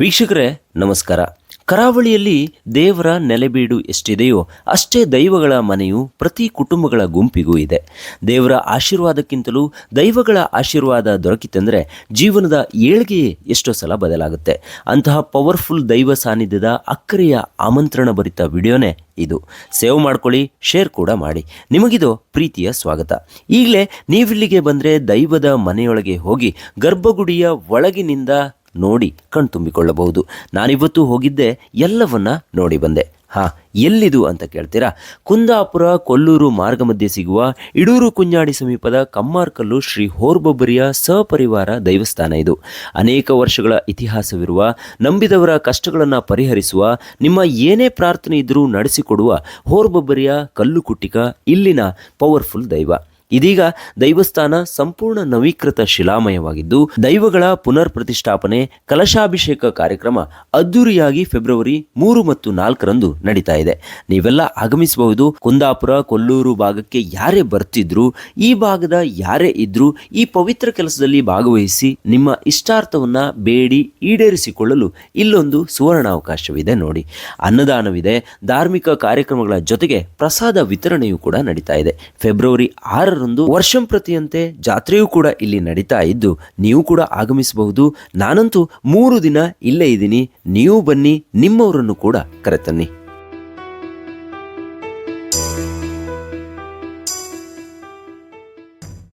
ವೀಕ್ಷಕರೇ, ನಮಸ್ಕಾರ. ಕರಾವಳಿಯಲ್ಲಿ ದೇವರ ನೆಲೆಬೀಡು ಎಷ್ಟಿದೆಯೋ ಅಷ್ಟೇ ದೈವಗಳ ಮನೆಯು ಪ್ರತಿ ಕುಟುಂಬಗಳ ಗುಂಪಿಗೂ ಇದೆ. ದೇವರ ಆಶೀರ್ವಾದಕ್ಕಿಂತಲೂ ದೈವಗಳ ಆಶೀರ್ವಾದ ದೊರಕಿತೆಂದರೆ ಜೀವನದ ಏಳ್ಗೆಯೇ ಎಷ್ಟೋ ಸಲ ಬದಲಾಗುತ್ತೆ. ಅಂತಹ ಪವರ್ಫುಲ್ ದೈವ ಸಾನ್ನಿಧ್ಯದ ಅಕ್ಕರೆಯ ಆಮಂತ್ರಣ ಭರಿತ ವಿಡಿಯೋನೇ ಇದು. ಸೇವ್ ಮಾಡ್ಕೊಳ್ಳಿ, ಶೇರ್ ಕೂಡ ಮಾಡಿ. ನಿಮಗಿದು ಪ್ರೀತಿಯ ಸ್ವಾಗತ. ಈಗಲೇ ನೀವಿಲ್ಲಿಗೆ ಬಂದರೆ ದೈವದ ಮನೆಯೊಳಗೆ ಹೋಗಿ ಗರ್ಭಗುಡಿಯ ಒಳಗಿನಿಂದ ನೋಡಿ ಕಣ್ತುಂಬಿಕೊಳ್ಳಬಹುದು. ನಾನಿವತ್ತು ಹೋಗಿದ್ದೆ, ಎಲ್ಲವನ್ನ ನೋಡಿ ಬಂದೆ. ಹಾ, ಎಲ್ಲಿದು ಅಂತ ಕೇಳ್ತೀರಾ? ಕುಂದಾಪುರ, ಕೊಲ್ಲೂರು ಮಾರ್ಗ ಮಧ್ಯೆ ಸಿಗುವ ಇಡೂರು ಕುಂಜಾಡಿ ಸಮೀಪದ ಕಮ್ಮಾರ್ಕಲ್ಲು ಶ್ರೀ ಹೋರ್ಬೊಬ್ಬರಿಯ ಸಪರಿವಾರ ದೈವಸ್ಥಾನ ಇದು. ಅನೇಕ ವರ್ಷಗಳ ಇತಿಹಾಸವಿರುವ, ನಂಬಿದವರ ಕಷ್ಟಗಳನ್ನು ಪರಿಹರಿಸುವ, ನಿಮ್ಮ ಏನೇ ಪ್ರಾರ್ಥನೆ ಇದ್ದರೂ ನಡೆಸಿಕೊಡುವ ಹೋರ್ಬೊಬ್ಬರಿಯ ಕಲ್ಲು ಕುಟ್ಟಿಕ ಇಲ್ಲಿನ ಪವರ್ಫುಲ್ ದೈವ. ಇದೀಗ ದೈವಸ್ಥಾನ ಸಂಪೂರ್ಣ ನವೀಕೃತ ಶಿಲಾಮಯವಾಗಿದ್ದು, ದೈವಗಳ ಪುನರ್ ಪ್ರತಿಷ್ಠಾಪನೆ ಕಲಶಾಭಿಷೇಕ ಕಾರ್ಯಕ್ರಮ ಅದ್ದೂರಿಯಾಗಿ ಫೆಬ್ರವರಿ ಮೂರು ಮತ್ತು ನಾಲ್ಕರಂದು ನಡೀತಾ ಇದೆ. ನೀವೆಲ್ಲ ಆಗಮಿಸಬಹುದು. ಕುಂದಾಪುರ, ಕೊಲ್ಲೂರು ಭಾಗಕ್ಕೆ ಯಾರೇ ಬರ್ತಿದ್ರು, ಈ ಭಾಗದ ಯಾರೇ ಇದ್ರೂ, ಈ ಪವಿತ್ರ ಕೆಲಸದಲ್ಲಿ ಭಾಗವಹಿಸಿ ನಿಮ್ಮ ಇಷ್ಟಾರ್ಥವನ್ನ ಬೇಡಿ ಈಡೇರಿಸಿಕೊಳ್ಳಲು ಇಲ್ಲೊಂದು ಸುವರ್ಣಾವಕಾಶವಿದೆ ನೋಡಿ. ಅನ್ನದಾನವಿದೆ. ಧಾರ್ಮಿಕ ಕಾರ್ಯಕ್ರಮಗಳ ಜೊತೆಗೆ ಪ್ರಸಾದ ವಿತರಣೆಯೂ ಕೂಡ ನಡೀತಾ ಇದೆ. ಫೆಬ್ರವರಿ ಆರರಂದು ವರ್ಷಂ ಪ್ರತಿಯಂತೆ ಜಾತ್ರೆಯೂ ಕೂಡ ಇಲ್ಲಿ ನಡೀತಾ ಇದ್ದು, ನೀವು ಕೂಡ ಆಗಮಿಸಬಹುದು. ನಾನಂತೂ ಮೂರು ದಿನ ಇಲ್ಲೇ ಇದ್ದೀನಿ. ನೀವು ಬನ್ನಿ, ನಿಮ್ಮವರನ್ನು ಕೂಡ ಕರೆತನ್ನಿ.